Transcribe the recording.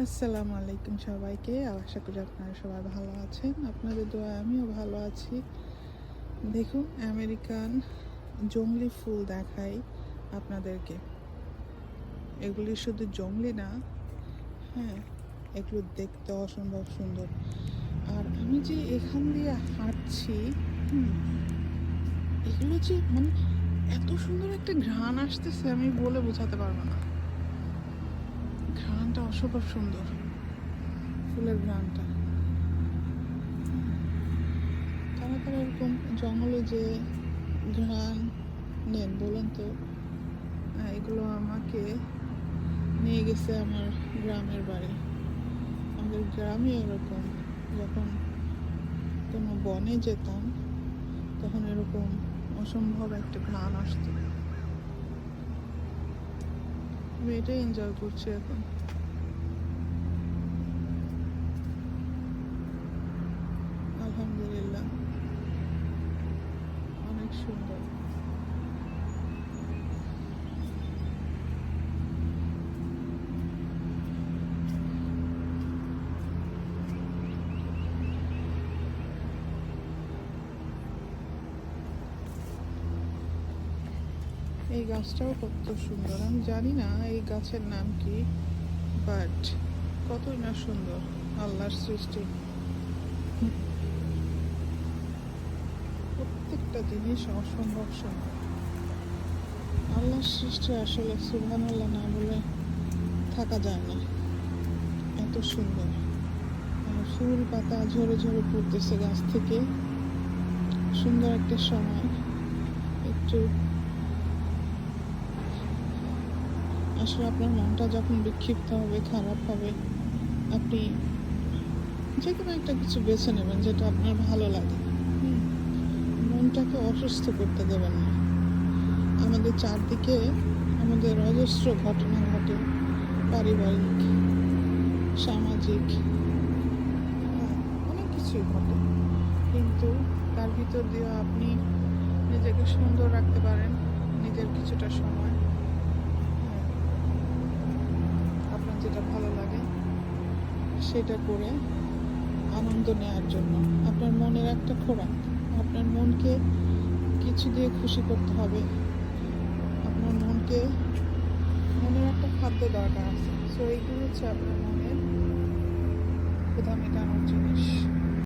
আসসালামু আলাইকুম সবাইকে। আশা করি আপনারা সবাই ভালো আছেন। আপনাদের দোয়া আমিও ভালো আছি। দেখুন, আমেরিকান জংলি ফুল দেখাই আপনাদেরকে। এগুলি শুধু জংলি না হ্যাঁ এগুলো দেখতে অসম্ভব সুন্দর। আর আমি যে এখান দিয়ে হাঁটছি এগুলো যে মানে এত সুন্দর একটা ঘ্রাণ আসতেছে, আমি বলে বোঝাতে পারব না। ঘ্রাণটা অসম্ভব সুন্দর। ফুলের ঘ্রাণটা। কারা কারা এরকম জঙ্গলে যে ঘ্রাণ নেন, বলেন তো এগুলো আমাকে নিয়ে গেছে আমার গ্রামের বাড়ি। আমাদের গ্রামে এরকম। যখন কোনো বনে যেতাম, তখন এরকম অসম্ভব একটা ঘ্রাণ আসতো। আমি এটাই এনজয় করছি এখন। আলহামদুলিল্লাহ। অনেক সুন্দর। এই গাছটাও কত সুন্দর। আমি জানি না এই গাছের নাম কি বাট কতই না সুন্দর, আল্লাহর সৃষ্টি। প্রত্যেকটা জিনিস অসম্ভব সুন্দর। আল্লাহর সৃষ্টি আসলে সুবহান আল্লাহ না বলে থাকা যায় না। এত সুন্দর। ফুল পাতা ঝরে ঝরে পড়তেছে গাছ থেকে। সুন্দর একটা সময়। একটু আসলে আপনার মনটা যখন বিক্ষিপ্ত হবে খারাপ হবে আপনি যে কোনো একটা কিছু বেছে নেবেন যেটা আপনার ভালো লাগে। মনটাকে অসুস্থ করতে দেবেন না। আমাদের চারদিকে আমাদের অজস্র ঘটনা ঘটে পারিবারিক সামাজিক হ্যাঁ, অনেক কিছুই ঘটে। কিন্তু তার ভিতর দিয়ে আপনি নিজেকে সুন্দর রাখতে পারেন নিজের কিছুটা সময় হ্যাঁ, আপনার যেটা ভালো লাগে, সেটা করে আনন্দ নেওয়ার জন্য। আপনার মনের একটা খোরাক, আপনার মনকে কিছু দিয়ে খুশি করতে হবে। আপনার মনকে মনের একটা খাদ্য দরকার আছে। সো এইগুলো হচ্ছে আপনার মনের ক্ষুধা মেটানোর জিনিস।